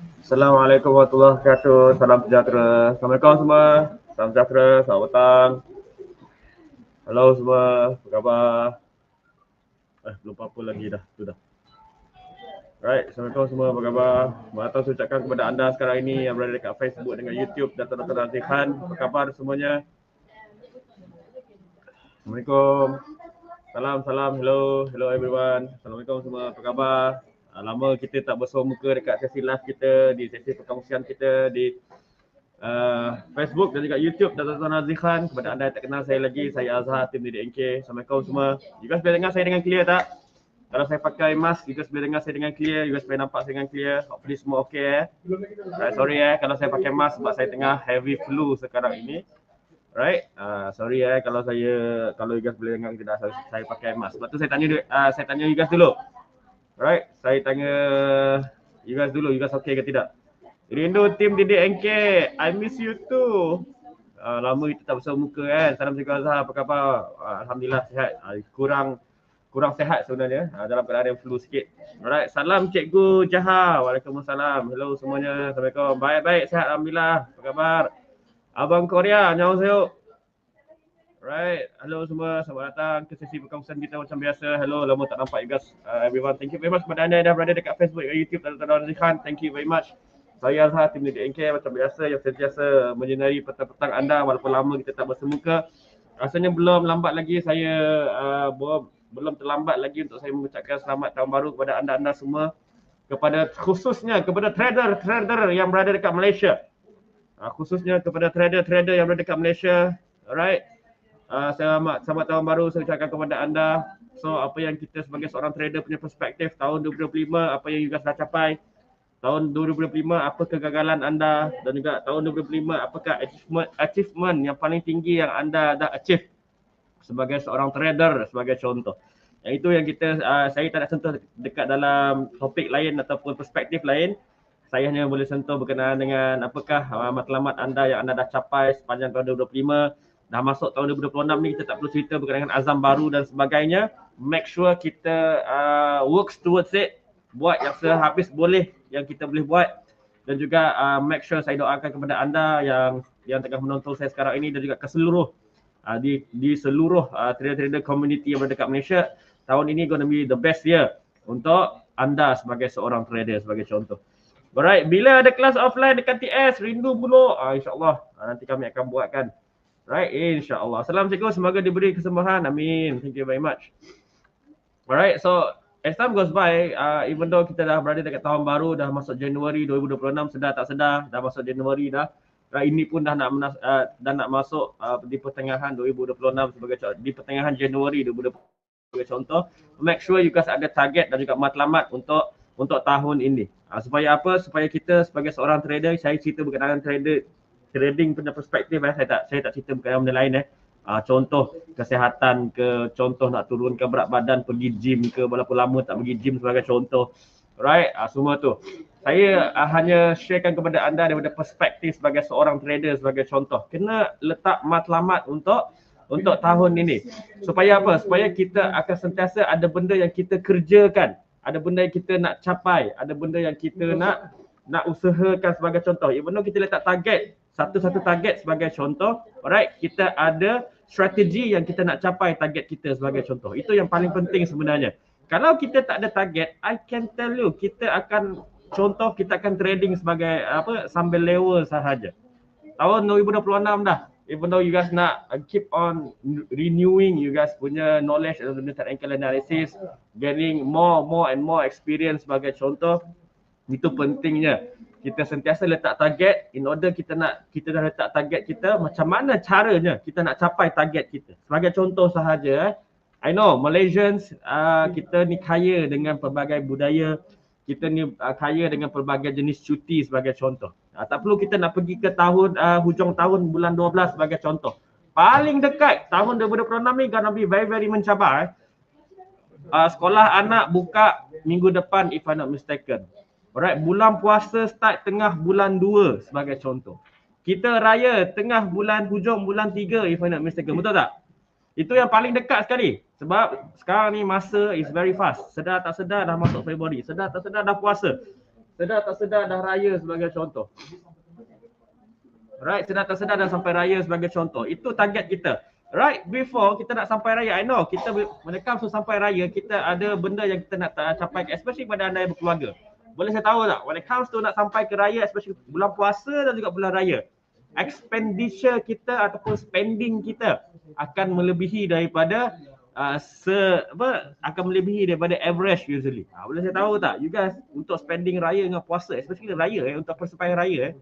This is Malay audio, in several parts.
Assalamualaikum warahmatullahi wabarakatuh. Salam sejahtera. Assalamualaikum semua. Salam sejahtera. Selamat petang. Halo semua. Apa khabar? Eh, belum apa-apa lagi dah. Sudah. Right, Assalamualaikum semua. Apa khabar? Maaf saya ucapkan kepada anda sekarang ini yang berada dekat Facebook dengan YouTube. Razif Khan. Apa khabar semuanya? Assalamualaikum. Salam, salam. Hello. Hello everyone. Assalamualaikum semua. Apa khabar? Lama kita tak bersua muka dekat sesi live kita, di sesi perkongsian kita di uh, Facebook dan juga YouTube Dr. Tuan Aziz Khan. Kepada anda yang tak kenal saya lagi, saya Azhar, tim di DNK. Assalamualaikum semua. You guys boleh dengar saya dengan clear tak? Kalau saya pakai mask, you guys boleh dengar saya dengan clear, you guys boleh nampak saya dengan clear. Hopefully semua okay eh. Right, sorry eh kalau saya pakai mask sebab saya tengah heavy flu sekarang ini. Right, uh, sorry eh kalau saya kalau you guys boleh dengar tidak saya, saya pakai mask. Sebab tu saya tanya uh, saya tanya you guys dulu. Right, saya tanya you guys dulu, you guys okay ke tidak? Rindu tim Didik NK, I miss you too. Uh, lama kita tak bersama muka kan. Salam sejahtera Azhar, apa khabar? Uh, Alhamdulillah sihat. Uh, kurang kurang sihat sebenarnya uh, dalam keadaan yang flu sikit. Alright, salam Cikgu Jaha. Waalaikumsalam. Hello semuanya. Assalamualaikum. Baik-baik, sihat Alhamdulillah. Apa khabar? Abang Korea, annyeonghaseyo. Right, hello semua, selamat datang ke sesi perkongsian kita macam biasa. Hello, lama tak nampak you guys. Uh, everyone, thank you very much kepada anda yang dah berada dekat Facebook dan YouTube dan Tuan Khan. Thank you very much. Saya Azhar, tim Didik NK macam biasa yang sentiasa menyinari petang-petang anda walaupun lama kita tak bersemuka. Rasanya belum lambat lagi saya uh, belum terlambat lagi untuk saya mengucapkan selamat tahun baru kepada anda-anda semua kepada khususnya kepada trader-trader yang berada dekat Malaysia. Uh, khususnya kepada trader-trader yang berada dekat Malaysia. Alright. Uh, selamat selamat tahun baru saya ucapkan kepada anda. So apa yang kita sebagai seorang trader punya perspektif tahun 2025 apa yang you guys dah capai. Tahun 2025 apa kegagalan anda dan juga tahun 2025 apakah achievement achievement yang paling tinggi yang anda dah achieve sebagai seorang trader sebagai contoh. Yang itu yang kita uh, saya tak nak sentuh dekat dalam topik lain ataupun perspektif lain. Saya hanya boleh sentuh berkenaan dengan apakah uh, matlamat anda yang anda dah capai sepanjang tahun 2025 dah masuk tahun 2026 ni kita tak perlu cerita berkenaan azam baru dan sebagainya make sure kita uh, works towards it buat yang sehabis boleh yang kita boleh buat dan juga uh, make sure saya doakan kepada anda yang yang tengah menonton saya sekarang ini dan juga ke seluruh uh, di di seluruh uh, trader-trader community yang berada dekat Malaysia tahun ini gonna be the best year untuk anda sebagai seorang trader sebagai contoh. Alright, bila ada kelas offline dekat TS, rindu pula. Uh, InsyaAllah uh, nanti kami akan buatkan. Right, insyaAllah. Assalamualaikum, semoga diberi kesembuhan. Amin. Thank you very much. Alright, so as time goes by, uh, even though kita dah berada dekat tahun baru, dah masuk Januari 2026, sedar tak sedar, dah masuk Januari dah. Right, ini pun dah nak menas, uh, dah nak masuk uh, di pertengahan 2026 sebagai di pertengahan Januari 2020 sebagai contoh. Make sure you guys ada target dan juga matlamat untuk untuk tahun ini. Uh, supaya apa? Supaya kita sebagai seorang trader, saya cerita berkenaan trader trading punya perspektif eh saya tak saya tak cerita berkenaan benda lain eh. Uh, contoh kesihatan ke contoh nak turunkan berat badan pergi gym ke walaupun lama tak pergi gym sebagai contoh. Right? Uh, semua tu. Saya uh, hanya sharekan kepada anda daripada perspektif sebagai seorang trader sebagai contoh. Kena letak matlamat untuk untuk tahun ini. Supaya apa? Supaya kita akan sentiasa ada benda yang kita kerjakan. Ada benda yang kita nak capai. Ada benda yang kita nak nak usahakan sebagai contoh. Even though kita letak target, satu-satu target sebagai contoh, alright, kita ada strategi yang kita nak capai target kita sebagai contoh. Itu yang paling penting sebenarnya. Kalau kita tak ada target, I can tell you kita akan contoh kita akan trading sebagai apa sambil lewa sahaja. Tahun 2026 dah. Even though you guys nak keep on renewing you guys punya knowledge dalam technical analysis, getting more more and more experience sebagai contoh, itu pentingnya kita sentiasa letak target in order kita nak kita dah letak target kita macam mana caranya kita nak capai target kita. Sebagai contoh sahaja eh I know Malaysians uh, kita ni kaya dengan pelbagai budaya kita ni uh, kaya dengan pelbagai jenis cuti sebagai contoh. Uh, tak perlu kita nak pergi ke tahun uh, hujung tahun bulan 12 sebagai contoh. Paling dekat tahun 2026 ni gonna be very very mencabar eh. uh, sekolah anak buka minggu depan if I'm not mistaken Alright, bulan puasa start tengah bulan 2 sebagai contoh. Kita raya tengah bulan hujung bulan 3 if I not mistaken. Betul tak? Itu yang paling dekat sekali. Sebab sekarang ni masa is very fast. Sedar tak sedar dah masuk Februari. Sedar tak sedar dah puasa. sedar tak sedar dah raya sebagai contoh. Right, sedar tak sedar dah sampai raya sebagai contoh. Itu target kita. Right, before kita nak sampai raya, I know kita comes to sampai raya, kita ada benda yang kita nak capai, especially pada anda yang berkeluarga. Boleh saya tahu tak, when it comes to nak sampai ke raya, especially bulan puasa dan juga bulan raya, expenditure kita ataupun spending kita akan melebihi daripada uh, se apa akan melebihi daripada average usually. Ha, boleh saya tahu tak you guys untuk spending raya dengan puasa especially raya eh untuk persembahyang raya eh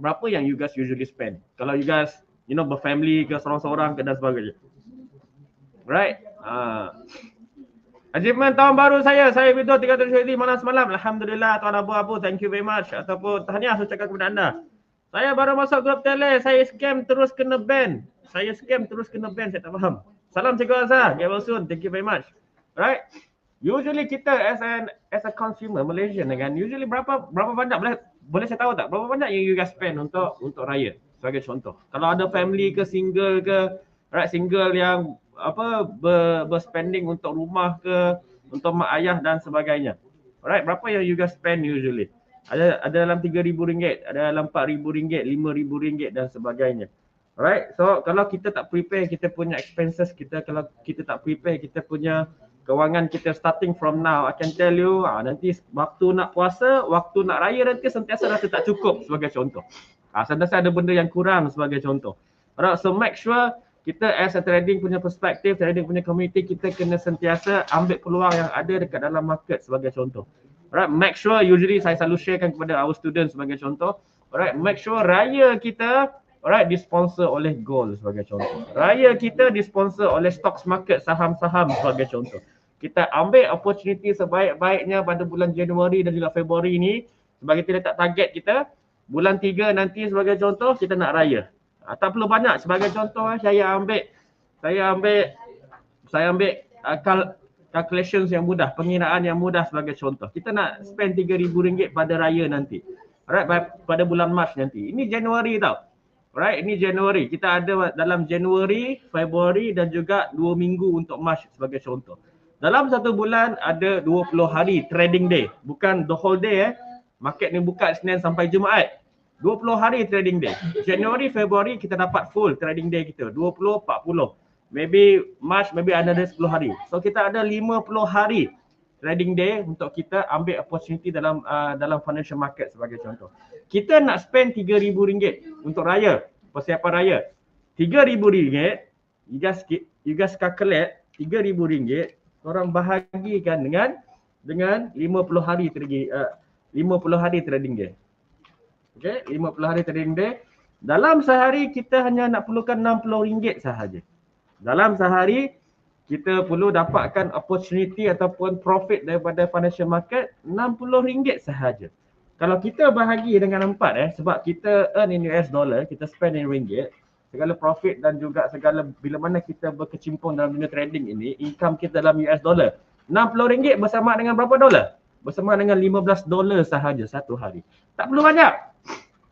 berapa yang you guys usually spend? Kalau you guys you know berfamily ke seorang-seorang ke dan sebagainya. Right? Ha. Achievement tahun baru saya, saya video 300 hari malam semalam. Alhamdulillah Tuan Abu Abu, thank you very much. Ataupun tahniah saya cakap kepada anda. Saya baru masuk grup tele, saya scam terus kena ban. Saya scam terus kena ban, saya tak faham. Salam Cikgu Azhar. Get well soon. Thank you very much. Right? Usually kita as an as a consumer Malaysian kan, usually berapa berapa banyak boleh boleh saya tahu tak berapa banyak yang you guys spend untuk untuk raya sebagai contoh. Kalau ada family ke single ke, right single yang apa ber, ber spending untuk rumah ke, untuk mak ayah dan sebagainya. Alright, berapa yang you guys spend usually? Ada ada dalam RM3,000, ada dalam RM4,000, RM5,000 dan sebagainya. Right? So kalau kita tak prepare kita punya expenses kita kalau kita tak prepare kita punya kewangan kita starting from now I can tell you ah, nanti waktu nak puasa, waktu nak raya nanti sentiasa rasa tak cukup sebagai contoh. Ah, sentiasa ada benda yang kurang sebagai contoh. Alright, so make sure kita as a trading punya perspektif, trading punya community kita kena sentiasa ambil peluang yang ada dekat dalam market sebagai contoh. Alright, make sure usually saya selalu sharekan kepada our students sebagai contoh. Alright, make sure raya kita Alright, disponsor oleh gold sebagai contoh. Raya kita disponsor oleh stocks market saham-saham sebagai contoh. Kita ambil opportunity sebaik-baiknya pada bulan Januari dan juga Februari ini sebagai kita letak target kita. Bulan 3 nanti sebagai contoh kita nak raya. Ha, tak perlu banyak sebagai contoh eh, saya ambil saya ambil saya ambil uh, cal- calculations yang mudah, pengiraan yang mudah sebagai contoh. Kita nak spend RM3,000 pada raya nanti. Alright, pada bulan Mac nanti. Ini Januari tau. Right, ini Januari. Kita ada dalam Januari, Februari dan juga dua minggu untuk March sebagai contoh. Dalam satu bulan ada 20 hari trading day. Bukan the whole day eh. Market ni buka Senin sampai Jumaat. 20 hari trading day. Januari, Februari kita dapat full trading day kita. 20, 40. Maybe March, maybe another 10 hari. So kita ada 50 hari trading day untuk kita ambil opportunity dalam uh, dalam financial market sebagai contoh. Kita nak spend RM3,000 untuk raya, persiapan raya. RM3,000, you guys you guys calculate RM3,000 orang bahagikan dengan dengan 50 hari trading uh, 50 hari trading day. Okay, 50 hari trading day. Dalam sehari kita hanya nak perlukan RM60 sahaja. Dalam sehari kita perlu dapatkan opportunity ataupun profit daripada financial market RM60 sahaja. Kalau kita bahagi dengan empat eh sebab kita earn in US dollar, kita spend in ringgit, segala profit dan juga segala bila mana kita berkecimpung dalam dunia trading ini, income kita dalam US dollar. RM60 bersama dengan berapa dolar? Bersama dengan 15 dolar sahaja satu hari. Tak perlu banyak.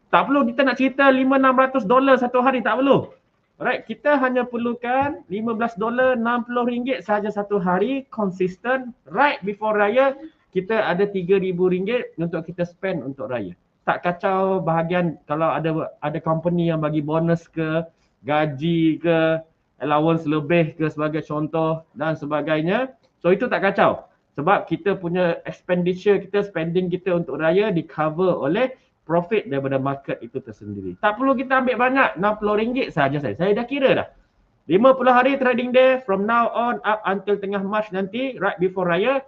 Tak perlu kita nak cerita 5-600 dolar satu hari, tak perlu. Alright, kita hanya perlukan 15 dolar 60 ringgit sahaja satu hari konsisten right before raya kita ada 3000 ringgit untuk kita spend untuk raya. Tak kacau bahagian kalau ada ada company yang bagi bonus ke, gaji ke, allowance lebih ke sebagai contoh dan sebagainya. So itu tak kacau. Sebab kita punya expenditure kita, spending kita untuk raya di cover oleh profit daripada market itu tersendiri. Tak perlu kita ambil banyak, RM60 sahaja saya. Saya dah kira dah. 50 hari trading day from now on up until tengah March nanti right before raya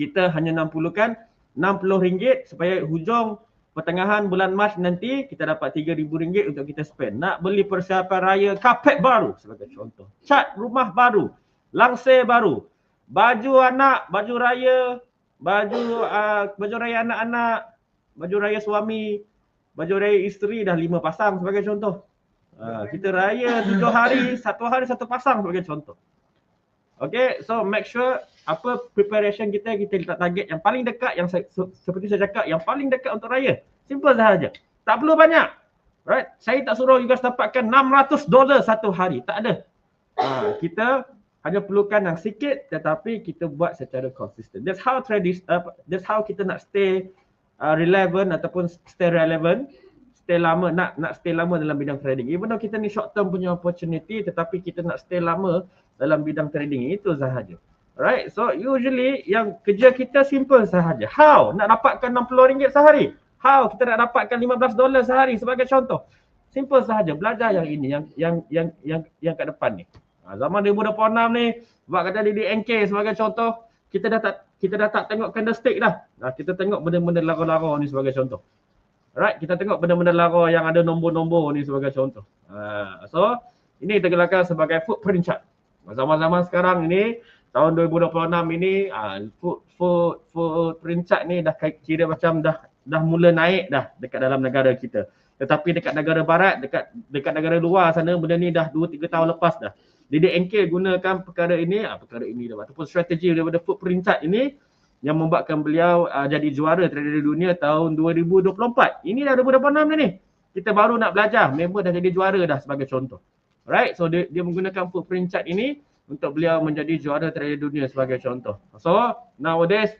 kita hanya nak perlukan RM60 supaya hujung pertengahan bulan March nanti kita dapat RM3,000 untuk kita spend. Nak beli persiapan raya kapet baru sebagai contoh. Cat rumah baru, langsir baru, baju anak, baju raya, baju uh, baju raya anak-anak, baju raya suami, baju raya isteri dah lima pasang sebagai contoh. Uh, kita raya tujuh hari, satu hari satu pasang sebagai contoh. Okay, so make sure apa preparation kita, kita letak target yang paling dekat yang saya, seperti saya cakap, yang paling dekat untuk raya. Simple sahaja. Tak perlu banyak. Right? Saya tak suruh you guys dapatkan 600 dolar satu hari. Tak ada. Uh, kita hanya perlukan yang sikit tetapi kita buat secara konsisten. That's how tradis uh, that's how kita nak stay uh, relevant ataupun stay relevant, stay lama nak nak stay lama dalam bidang trading. Even though kita ni short term punya opportunity tetapi kita nak stay lama dalam bidang trading itu sahaja. Right? So usually yang kerja kita simple sahaja. How nak dapatkan RM60 sehari? How kita nak dapatkan 15 dolar sehari sebagai contoh? Simple sahaja. Belajar yang ini yang yang yang yang yang kat depan ni. Ha, zaman 2026 ni buat kata di NK sebagai contoh kita dah tak kita dah tak tengok candlestick dah. Ha, kita tengok benda-benda lara-lara ni sebagai contoh. Right, kita tengok benda-benda lara yang ada nombor-nombor ni sebagai contoh. Ha, so ini kita gunakan sebagai footprint chart. Zaman-zaman sekarang ini tahun 2026 ini ha, food food footprint chart ni dah kira macam dah dah mula naik dah dekat dalam negara kita. Tetapi dekat negara barat, dekat dekat negara luar sana benda ni dah 2 3 tahun lepas dah. Jadi NK gunakan perkara ini, ah, perkara ini dah, ataupun strategi daripada footprint chart ini yang membuatkan beliau uh, jadi juara trader dunia tahun 2024. Ini dah 2026 ni. Kita baru nak belajar, member dah jadi juara dah sebagai contoh. Right, so dia, dia menggunakan footprint chart ini untuk beliau menjadi juara trader dunia sebagai contoh. So, nowadays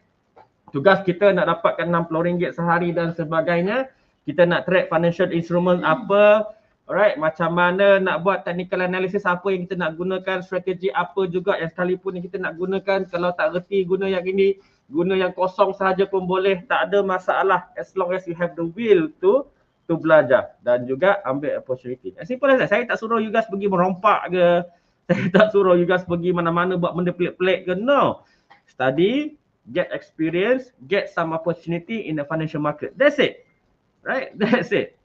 tugas kita nak dapatkan RM60 sehari dan sebagainya. Kita nak track financial instrument apa, Alright, macam mana nak buat technical analysis apa yang kita nak gunakan, strategi apa juga yang sekalipun yang kita nak gunakan. Kalau tak reti guna yang ini, guna yang kosong sahaja pun boleh. Tak ada masalah as long as you have the will to to belajar dan juga ambil opportunity. As simple as that. Saya tak suruh you guys pergi merompak ke. Saya tak suruh you guys pergi mana-mana buat benda pelik-pelik ke. No. Study, get experience, get some opportunity in the financial market. That's it. Right? That's it.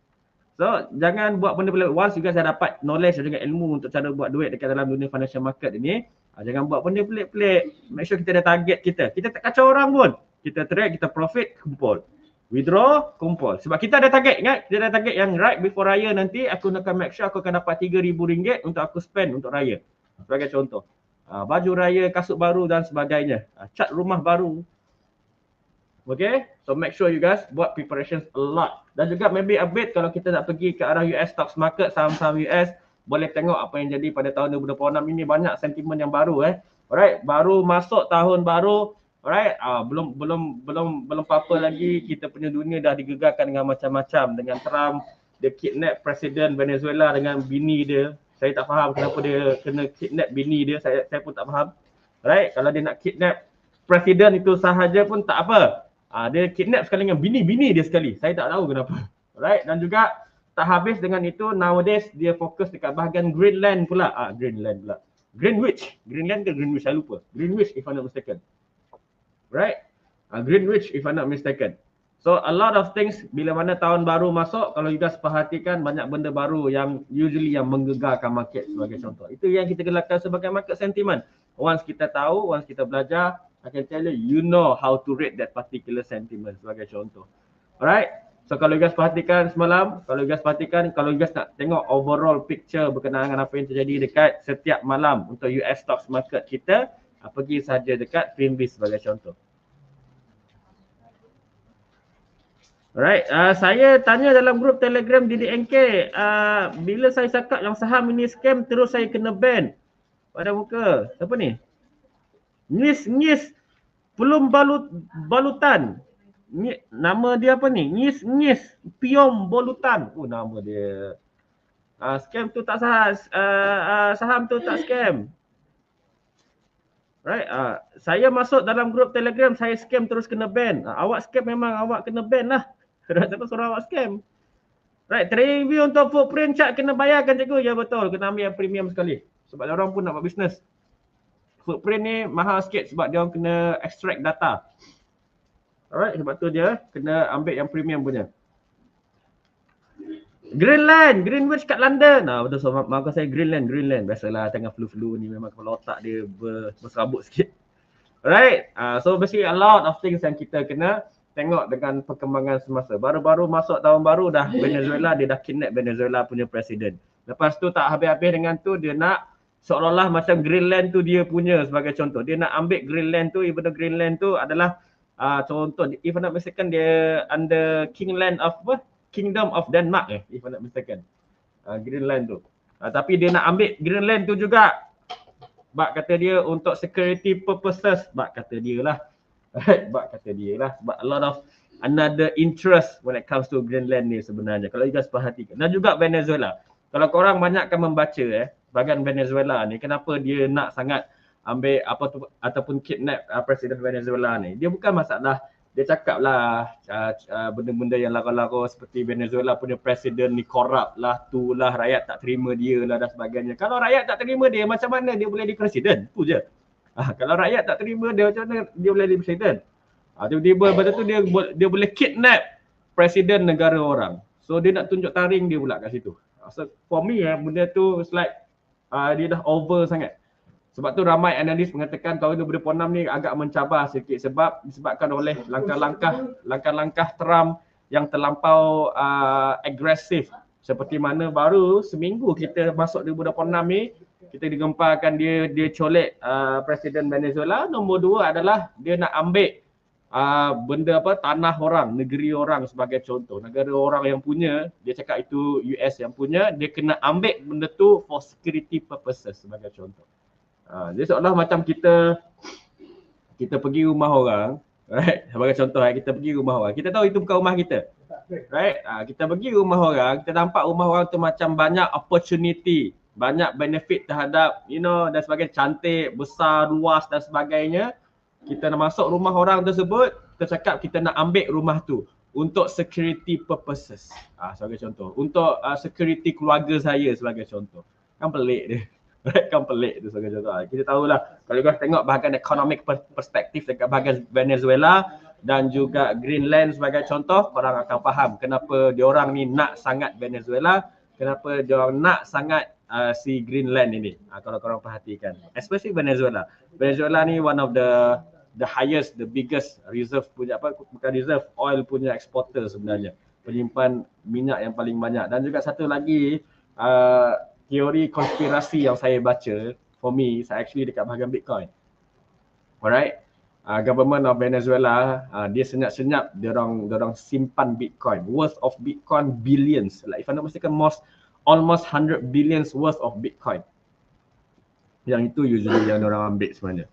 So jangan buat benda pelik. Once guys dah dapat knowledge dan juga ilmu untuk cara buat duit dekat dalam dunia financial market ini, ah, jangan buat benda pelik-pelik. Make sure kita ada target kita. Kita tak kacau orang pun. Kita trade, kita profit, kumpul. Withdraw, kumpul. Sebab kita ada target, ingat? Kita ada target yang right before raya nanti, aku akan make sure aku akan dapat RM3,000 untuk aku spend untuk raya. Sebagai contoh. Uh, baju raya, kasut baru dan sebagainya. Uh, cat rumah baru. Okay, so make sure you guys buat preparations a lot. Dan juga maybe a bit kalau kita nak pergi ke arah US stocks market, saham-saham US, boleh tengok apa yang jadi pada tahun 2026 ini banyak sentimen yang baru eh. Alright, baru masuk tahun baru, alright, uh, belum belum belum belum apa-apa lagi kita punya dunia dah digegarkan dengan macam-macam dengan Trump dia kidnap presiden Venezuela dengan bini dia. Saya tak faham kenapa dia kena kidnap bini dia, saya saya pun tak faham. Alright, kalau dia nak kidnap presiden itu sahaja pun tak apa. Uh, dia kidnap sekali dengan bini-bini dia sekali. Saya tak tahu kenapa. Right? Dan juga tak habis dengan itu, nowadays dia fokus dekat bahagian Greenland pula. Ah, Greenland pula. Greenwich. Greenland ke Greenwich? Saya lupa. Greenwich if I'm not mistaken. Right? Uh, Greenwich if I'm not mistaken. So a lot of things bila mana tahun baru masuk, kalau you guys perhatikan banyak benda baru yang usually yang menggegarkan market sebagai contoh. Itu yang kita gelarkan sebagai market sentiment. Once kita tahu, once kita belajar, I can tell you, you know how to rate that particular sentiment sebagai contoh. Alright? So kalau you guys perhatikan semalam, kalau you guys perhatikan, kalau you guys nak tengok overall picture berkenaan dengan apa yang terjadi dekat setiap malam untuk US stocks market kita, uh, pergi saja dekat Finbiz sebagai contoh. Alright, uh, saya tanya dalam grup telegram DDNK, uh, bila saya cakap yang saham ini scam terus saya kena ban pada muka. Siapa ni? Ngis ngis belum balut balutan. Ni, nama dia apa ni? Ngis ngis piom bolutan. Oh nama dia. Uh, scam tu tak sah uh, uh, saham tu tak scam. Right, uh, saya masuk dalam grup Telegram, saya scam terus kena ban. Uh, awak scam memang awak kena ban lah. Siapa suruh awak scam? Right, review untuk footprint chart kena bayarkan cikgu. Ya betul, kena ambil yang premium sekali. Sebab orang pun nak buat bisnes footprint ni mahal sikit sebab dia orang kena extract data. Alright, sebab tu dia kena ambil yang premium punya. Greenland, Greenwich kat London. Nah, betul so mak saya Greenland, Greenland. Biasalah tengah flu-flu ni memang kepala otak dia ber, berserabut sikit. Alright, uh, so basically a lot of things yang kita kena tengok dengan perkembangan semasa. Baru-baru masuk tahun baru dah Venezuela, dia dah kidnap Venezuela punya presiden. Lepas tu tak habis-habis dengan tu dia nak seolah-olah macam Greenland tu dia punya sebagai contoh. Dia nak ambil Greenland tu, even Greenland tu adalah uh, contoh, if I'm not mistaken dia under Kingland of apa? Kingdom of Denmark eh, if I'm not mistaken. Uh, Greenland tu. Uh, tapi dia nak ambil Greenland tu juga. Bak kata dia untuk security purposes. Bak kata dia lah. Bak kata dia lah. Sebab a lot of another interest when it comes to Greenland ni sebenarnya. Kalau you guys perhatikan. Dan juga Venezuela. Kalau korang banyakkan membaca eh, bagian Venezuela ni, kenapa dia nak sangat ambil apa tu ataupun kidnap uh, Presiden Venezuela ni. Dia bukan masalah dia cakap lah uh, uh, benda-benda yang lara-lara seperti Venezuela punya presiden ni korup lah, tu lah, rakyat tak terima dia lah dan sebagainya. Kalau rakyat tak terima dia, macam mana dia boleh di presiden? Tu je. Uh, kalau rakyat tak terima dia, macam mana dia boleh di presiden? Uh, tiba-tiba benda tu dia, dia boleh kidnap presiden negara orang. So dia nak tunjuk taring dia pula kat situ. So for me eh, benda tu it's like uh, dia dah over sangat. Sebab tu ramai analis mengatakan tahun 2026 ni agak mencabar sikit sebab disebabkan oleh langkah-langkah langkah-langkah Trump yang terlampau uh, agresif seperti mana baru seminggu kita masuk 2026 ni kita digemparkan dia dia colek uh, presiden Venezuela nombor dua adalah dia nak ambil uh, benda apa tanah orang negeri orang sebagai contoh negara orang yang punya dia cakap itu US yang punya dia kena ambil benda tu for security purposes sebagai contoh Ha, jadi seolah macam kita kita pergi rumah orang, right? Sebagai contoh kita pergi rumah orang. Kita tahu itu bukan rumah kita. Right? Ha, kita pergi rumah orang, kita nampak rumah orang tu macam banyak opportunity, banyak benefit terhadap you know dan sebagainya, cantik, besar, luas dan sebagainya. Kita nak masuk rumah orang tersebut, kita cakap kita nak ambil rumah tu untuk security purposes. Ah sebagai contoh, untuk uh, security keluarga saya sebagai contoh. Kan pelik dia. kan pelik tu sebagai contoh. Kita tahulah kalau kita tengok bahagian economic perspektif dekat bahagian Venezuela dan juga Greenland sebagai contoh, orang akan faham kenapa diorang ni nak sangat Venezuela, kenapa diorang nak sangat uh, si Greenland ini. Uh, kalau korang perhatikan. Especially Venezuela. Venezuela ni one of the the highest, the biggest reserve punya apa bukan reserve oil punya exporter sebenarnya. Penyimpan minyak yang paling banyak dan juga satu lagi uh, teori konspirasi yang saya baca for me saya actually dekat bahagian Bitcoin. Alright. Uh, government of Venezuela uh, dia senyap-senyap dia orang dia orang simpan Bitcoin worth of Bitcoin billions like if I'm not mistaken most almost 100 billions worth of Bitcoin. Yang itu usually yang orang ambil sebenarnya.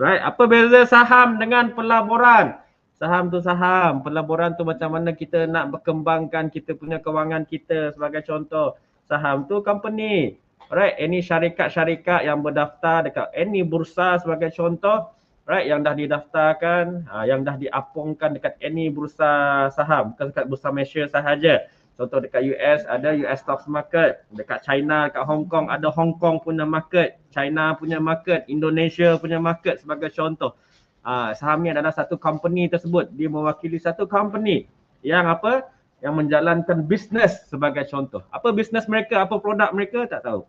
Right, apa beza saham dengan pelaburan? Saham tu saham, pelaburan tu macam mana kita nak berkembangkan kita punya kewangan kita sebagai contoh saham tu company. Right, any syarikat-syarikat yang berdaftar dekat any bursa sebagai contoh, right, yang dah didaftarkan, uh, yang dah diapungkan dekat any bursa saham, bukan dekat bursa Malaysia sahaja. Contoh dekat US ada US Stocks Market, dekat China, dekat Hong Kong ada Hong Kong punya market, China punya market, Indonesia punya market sebagai contoh. Uh, saham ni adalah satu company tersebut, dia mewakili satu company yang apa? yang menjalankan bisnes sebagai contoh. Apa bisnes mereka, apa produk mereka tak tahu.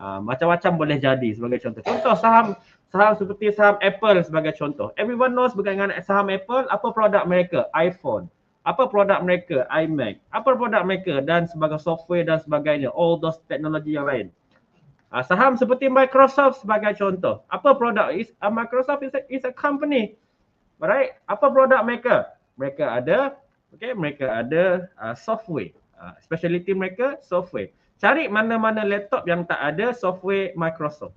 Uh, macam-macam boleh jadi sebagai contoh. Contoh saham saham seperti saham Apple sebagai contoh. Everyone knows berkaitan saham Apple, apa produk mereka? iPhone. Apa produk mereka? iMac. Apa produk mereka? Dan sebagai software dan sebagainya. All those teknologi yang lain. Uh, saham seperti Microsoft sebagai contoh. Apa produk? Is, uh, Microsoft is a, is a company. Right? Apa produk mereka? Mereka ada Okay, mereka ada uh, software. Uh, speciality mereka software. Cari mana-mana laptop yang tak ada software Microsoft.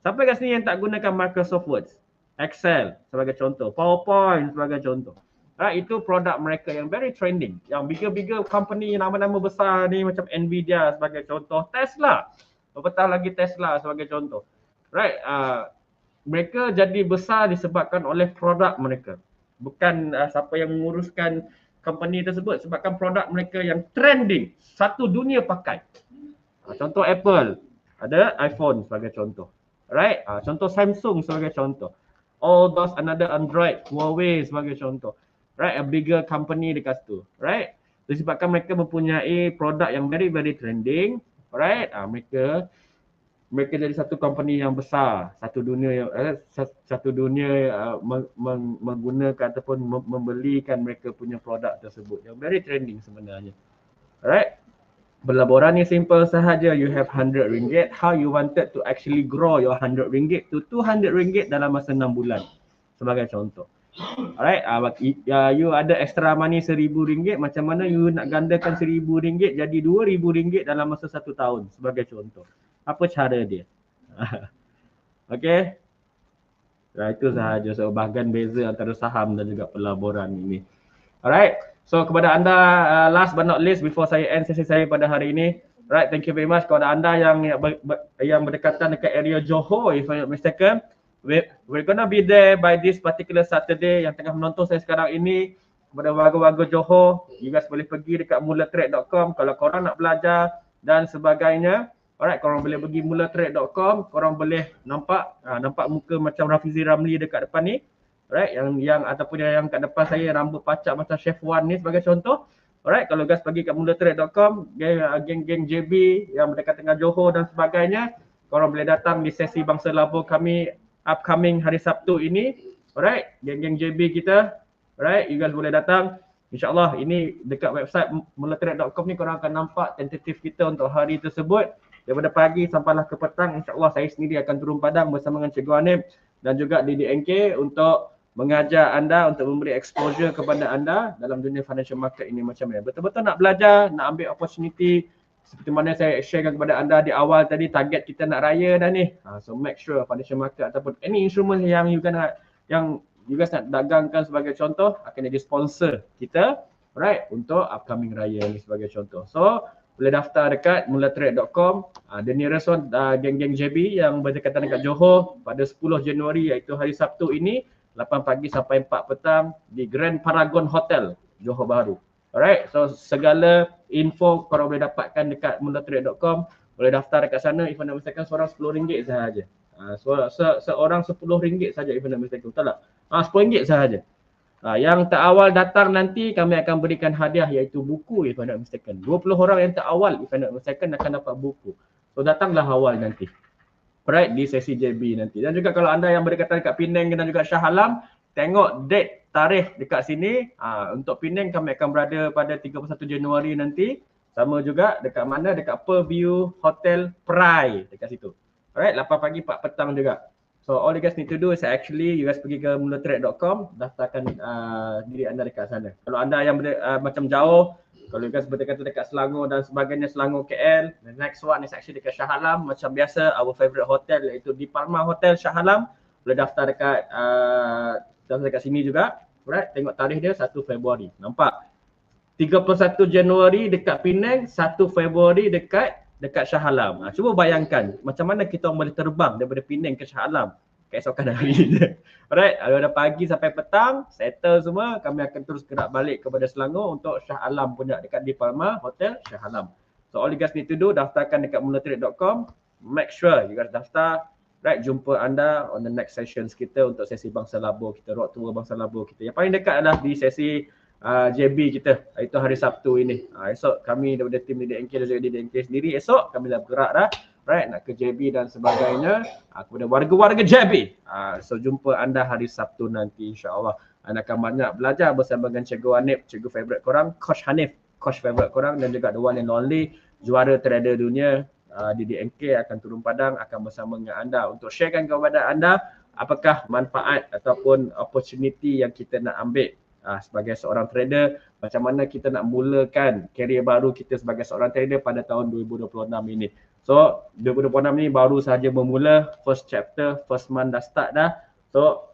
Sampai kat sini yang tak gunakan Microsoft Word, Excel sebagai contoh, PowerPoint sebagai contoh. Right, itu produk mereka yang very trending. Yang bigger-bigger company nama-nama besar ni macam Nvidia sebagai contoh, Tesla. Apatah lagi Tesla sebagai contoh. Right, uh, mereka jadi besar disebabkan oleh produk mereka. Bukan uh, siapa yang menguruskan company tersebut sebabkan produk mereka yang trending satu dunia pakai. Ha, contoh Apple ada iPhone sebagai contoh. Right? Ha, contoh Samsung sebagai contoh. All those another Android, Huawei sebagai contoh. Right? A bigger company dekat situ. Right? Disebabkan mereka mempunyai produk yang very very trending. Right? Ha, mereka mereka jadi satu company yang besar, satu dunia yang eh, satu dunia uh, meng, menggunakan ataupun membelikan mereka punya produk tersebut yang very trending sebenarnya. Alright. Pelaburan ni simple sahaja. You have 100 ringgit. How you wanted to actually grow your 100 ringgit to 200 ringgit dalam masa 6 bulan. Sebagai contoh. Alright. Uh, uh, you ada extra money 1000 ringgit. Macam mana you nak gandakan 1000 ringgit jadi 2000 ringgit dalam masa satu tahun. Sebagai contoh apa cara dia? Okay. Nah, itu sahaja. So, bahagian beza antara saham dan juga pelaburan ini. Alright. So, kepada anda, uh, last but not least, before saya end sesi saya pada hari ini. Right, thank you very much kepada anda yang yang berdekatan dekat area Johor, if I'm not mistaken. We're, we're gonna be there by this particular Saturday yang tengah menonton saya sekarang ini kepada warga-warga Johor, you guys boleh pergi dekat mulatrade.com kalau korang nak belajar dan sebagainya. Alright, korang boleh pergi mulatrade.com, korang boleh nampak uh, nampak muka macam Rafizi Ramli dekat depan ni. Alright, yang yang ataupun yang, kat depan saya rambut pacak macam Chef Wan ni sebagai contoh. Alright, kalau guys pergi kat mulatrade.com, uh, geng-geng JB yang berdekat dengan Johor dan sebagainya, korang boleh datang di sesi Bangsa Labo kami upcoming hari Sabtu ini. Alright, geng-geng JB kita Alright, you guys boleh datang. InsyaAllah ini dekat website mulatrade.com ni korang akan nampak tentatif kita untuk hari tersebut. Daripada pagi sampailah ke petang, insyaAllah saya sendiri akan turun padang bersama dengan Cikgu Anip dan juga DDNK untuk mengajar anda untuk memberi exposure kepada anda dalam dunia financial market ini macam mana. Betul-betul nak belajar, nak ambil opportunity seperti mana saya sharekan kepada anda di awal tadi target kita nak raya dah ni. Ha, so make sure financial market ataupun any instrument yang you gonna yang you guys nak dagangkan sebagai contoh akan jadi sponsor kita right untuk upcoming raya ni sebagai contoh. So boleh daftar dekat mulatrade.com. Uh, the nearest one uh, geng-geng JB yang berdekatan dekat Johor pada 10 Januari iaitu hari Sabtu ini 8 pagi sampai 4 petang di Grand Paragon Hotel Johor Bahru. Alright, so segala info korang boleh dapatkan dekat mulatrade.com. Boleh daftar dekat sana if anda misalkan seorang RM10 sahaja. Uh, se seorang RM10 saja if anda misalkan. Betul tak? Ah RM10 sahaja. Ha, yang terawal datang nanti kami akan berikan hadiah iaitu buku if anda mistaken. 20 orang yang terawal if anda mistaken akan dapat buku. So datanglah awal nanti. Right di sesi JB nanti. Dan juga kalau anda yang berdekatan dekat Penang dan juga Shah Alam, tengok date tarikh dekat sini. Ha, untuk Penang kami akan berada pada 31 Januari nanti. Sama juga dekat mana? Dekat Pearview Hotel Pride dekat situ. Alright, 8 pagi 4 petang juga. So all you guys need to do is actually you guys pergi ke mulatrade.com daftarkan uh, diri anda dekat sana. Kalau anda yang ber, uh, macam jauh, kalau you guys berdekatan dekat Selangor dan sebagainya Selangor KL, the next one is actually dekat Shah Alam macam biasa our favorite hotel iaitu di Palma Hotel Shah Alam. Boleh daftar dekat uh, daftar dekat sini juga. Alright, tengok tarikh dia 1 Februari. Nampak? 31 Januari dekat Penang, 1 Februari dekat dekat Shah Alam. Ha, cuba bayangkan macam mana kita boleh terbang daripada Penang ke Shah Alam keesokan hari ni. Alright, ada pagi sampai petang, settle semua, kami akan terus gerak balik kepada Selangor untuk Shah Alam punya dekat di Palma Hotel Shah Alam. So all you guys need to do, daftarkan dekat mulatrade.com. Make sure you guys daftar. Right, jumpa anda on the next sessions kita untuk sesi Bangsa Labo kita, road tour Bangsa Labo kita. Yang paling dekat adalah di sesi uh, ah, JB kita itu hari Sabtu ini. Uh, esok kami daripada tim DDNK dan juga DDNK sendiri esok kami dah bergerak dah right nak ke JB dan sebagainya uh, kepada warga-warga JB. Uh, so jumpa anda hari Sabtu nanti insya-Allah. Anda akan banyak belajar bersama dengan Cikgu Hanif, Cikgu favorite korang, Coach Hanif, Coach favorite korang dan juga the one and only juara trader dunia uh, DDNK akan turun padang akan bersama dengan anda untuk sharekan kepada anda apakah manfaat ataupun opportunity yang kita nak ambil uh, sebagai seorang trader macam mana kita nak mulakan career baru kita sebagai seorang trader pada tahun 2026 ini. So 2026 ni baru sahaja bermula first chapter, first month dah start dah. So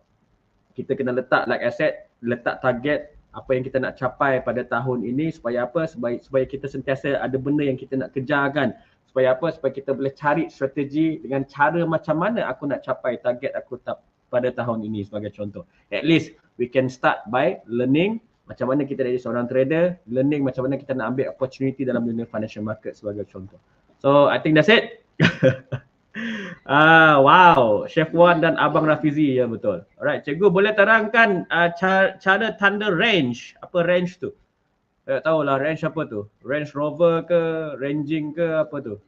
kita kena letak like said, letak target apa yang kita nak capai pada tahun ini supaya apa? Supaya, supaya kita sentiasa ada benda yang kita nak kejarkan. Supaya apa? Supaya kita boleh cari strategi dengan cara macam mana aku nak capai target aku pada tahun ini sebagai contoh. At least we can start by learning macam mana kita jadi seorang trader, learning macam mana kita nak ambil opportunity dalam dunia financial market sebagai contoh. So I think that's it. ah wow, Chef Wan dan Abang Rafizi ya betul. Alright, cikgu boleh terangkan uh, cara, cara tanda range. Apa range tu? Tak tahu lah range apa tu. Range Rover ke, ranging ke apa tu.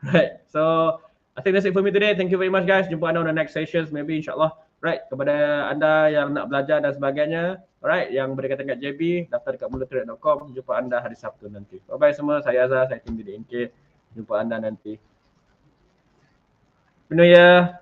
Right. So I think that's it for me today. Thank you very much guys. Jumpa anda on the next sessions maybe insyaAllah. Right, kepada anda yang nak belajar dan sebagainya, alright, yang berdekatan kat JB, daftar dekat mulatrade.com, jumpa anda hari Sabtu nanti. Bye bye semua, saya Azhar, saya tim DDNK, jumpa anda nanti. New Year!